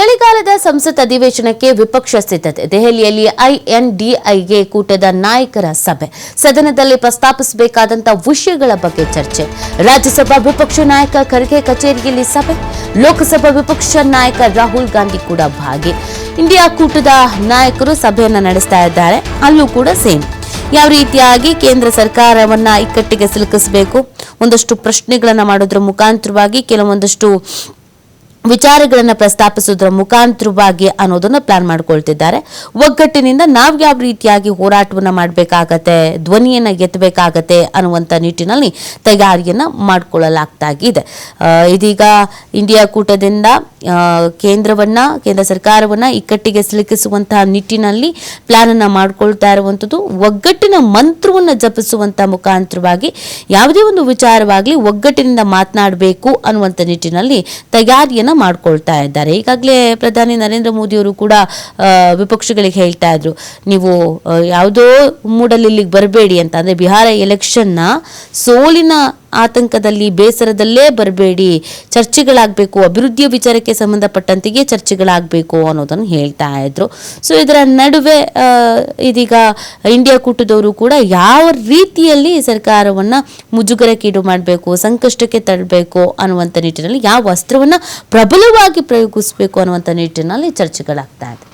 ಚಳಿಗಾಲದ ಸಂಸತ್ ಅಧಿವೇಶನಕ್ಕೆ ವಿಪಕ್ಷ ಸಿದ್ಧತೆ. ದೆಹಲಿಯಲ್ಲಿ ಐಎನ್ಡಿಐಗೆ ಕೂಟದ ನಾಯಕರ ಸಭೆ. ಸದನದಲ್ಲಿ ಪ್ರಸ್ತಾಪಿಸಬೇಕಾದಂತಹ ವಿಷಯಗಳ ಬಗ್ಗೆ ಚರ್ಚೆ. ರಾಜ್ಯಸಭಾ ವಿಪಕ್ಷ ನಾಯಕ ಖರ್ಗೆ ಕಚೇರಿಯಲ್ಲಿ ಸಭೆ. ಲೋಕಸಭಾ ವಿಪಕ್ಷ ನಾಯಕ ರಾಹುಲ್ ಗಾಂಧಿ ಕೂಡ ಭಾಗಿ. ಇಂಡಿಯಾ ಕೂಟದ ನಾಯಕರು ಸಭೆಯನ್ನ ನಡೆಸ್ತಾ ಇದ್ದಾರೆ. ಅಲ್ಲೂ ಕೂಡ ಸೇಮ್. ಯಾವ ರೀತಿಯಾಗಿ ಕೇಂದ್ರ ಸರ್ಕಾರವನ್ನ ಇಕ್ಕಟ್ಟಿಗೆ ಸಿಲುಕಿಸಬೇಕು? ಒಂದಷ್ಟು ಪ್ರಶ್ನೆಗಳನ್ನ ಮಾಡೋದ್ರ ಮುಖಾಂತರವಾಗಿ ಕೆಲವೊಂದಷ್ಟು ವಿಚಾರಗಳನ್ನ ಪ್ರಸ್ತಾಪಿಸೋದ್ರ ಮುಖಾಂತರವಾಗಿ ಅನ್ನೋದನ್ನ ಪ್ಲಾನ್ ಮಾಡ್ಕೊಳ್ತಿದ್ದಾರೆ. ಒಗ್ಗಟ್ಟಿನಿಂದ ನಾವು ಯಾವ ರೀತಿಯಾಗಿ ಹೋರಾಟವನ್ನ ಮಾಡಬೇಕಾಗತ್ತೆ, ಧ್ವನಿಯನ್ನ ಎತ್ತಬೇಕಾಗತ್ತೆ ಅನ್ನುವಂಥ ನಿಟ್ಟಿನಲ್ಲಿ ತಯಾರಿಯನ್ನ ಮಾಡಿಕೊಳ್ಳಲಾಗ್ತಾಗಿದೆ ಇದೆ. ಇದೀಗ ಇಂಡಿಯಾ ಕೂಟದಿಂದ ಕೇಂದ್ರವನ್ನ, ಕೇಂದ್ರ ಸರ್ಕಾರವನ್ನ ಇಕ್ಕಟ್ಟಿಗೆ ಸಿಲುಕಿಸುವಂತಹ ನಿಟ್ಟಿನಲ್ಲಿ ಪ್ಲಾನ್ ಅನ್ನ ಮಾಡ್ಕೊಳ್ತಾ ಇರುವಂಥದ್ದು ಒಗ್ಗಟ್ಟಿನ ಮಂತ್ರವನ್ನ ಜಪಿಸುವಂತ ಮುಖಾಂತರವಾಗಿ ಯಾವುದೇ ಒಂದು ವಿಚಾರವಾಗಲಿ ಒಗ್ಗಟ್ಟಿನಿಂದ ಮಾತನಾಡಬೇಕು ಅನ್ನುವಂಥ ನಿಟ್ಟಿನಲ್ಲಿ ತಯಾರಿಯನ್ನ ಮಾಡ್ಕೊಳ್ತಾ ಇದ್ದಾರೆ. ಈಗಾಗಲೇ ಪ್ರಧಾನಿ ನರೇಂದ್ರ ಮೋದಿಯವರು ಕೂಡ ಆ, ವಿಪಕ್ಷಗಳಿಗೆ ಹೇಳ್ತಾ ಇದ್ರು ನೀವು ಯಾವುದೋ ಮೂಡಲ್ಲಿ ಇಲ್ಲಿಗೆ ಬರಬೇಡಿ ಅಂತ. ಅಂದ್ರೆ ಬಿಹಾರ ಎಲೆಕ್ಷನ್ನ ಸೋಲಿನ ಆತಂಕದಲ್ಲಿ ಬೇಸರದಲ್ಲೇ ಬರಬೇಡಿ. ಚರ್ಚೆಗಳಾಗಬೇಕು, ಅಭಿವೃದ್ಧಿಯ ವಿಚಾರಕ್ಕೆ ಸಂಬಂಧಪಟ್ಟಂತೆಯೇ ಚರ್ಚೆಗಳಾಗಬೇಕು ಅನ್ನೋದನ್ನು ಹೇಳ್ತಾ ಇದ್ರು. ಸೊ ಇದರ ನಡುವೆ ಇದೀಗ ಇಂಡಿಯಾ ಕೂಟದವರು ಕೂಡ ಯಾವ ರೀತಿಯಲ್ಲಿ ಸರ್ಕಾರವನ್ನು ಮುಜುಗರಕ್ಕೀಡು ಮಾಡಬೇಕು, ಸಂಕಷ್ಟಕ್ಕೆ ತಳ್ಳಬೇಕು ಅನ್ನುವಂಥ ನಿಟ್ಟಿನಲ್ಲಿ, ಯಾವ ವಸ್ತ್ರವನ್ನು ಪ್ರಬಲವಾಗಿ ಪ್ರಯೋಗಿಸಬೇಕು ಅನ್ನುವಂಥ ನಿಟ್ಟಿನಲ್ಲಿ ಚರ್ಚೆಗಳಾಗ್ತಾ ಇದೆ.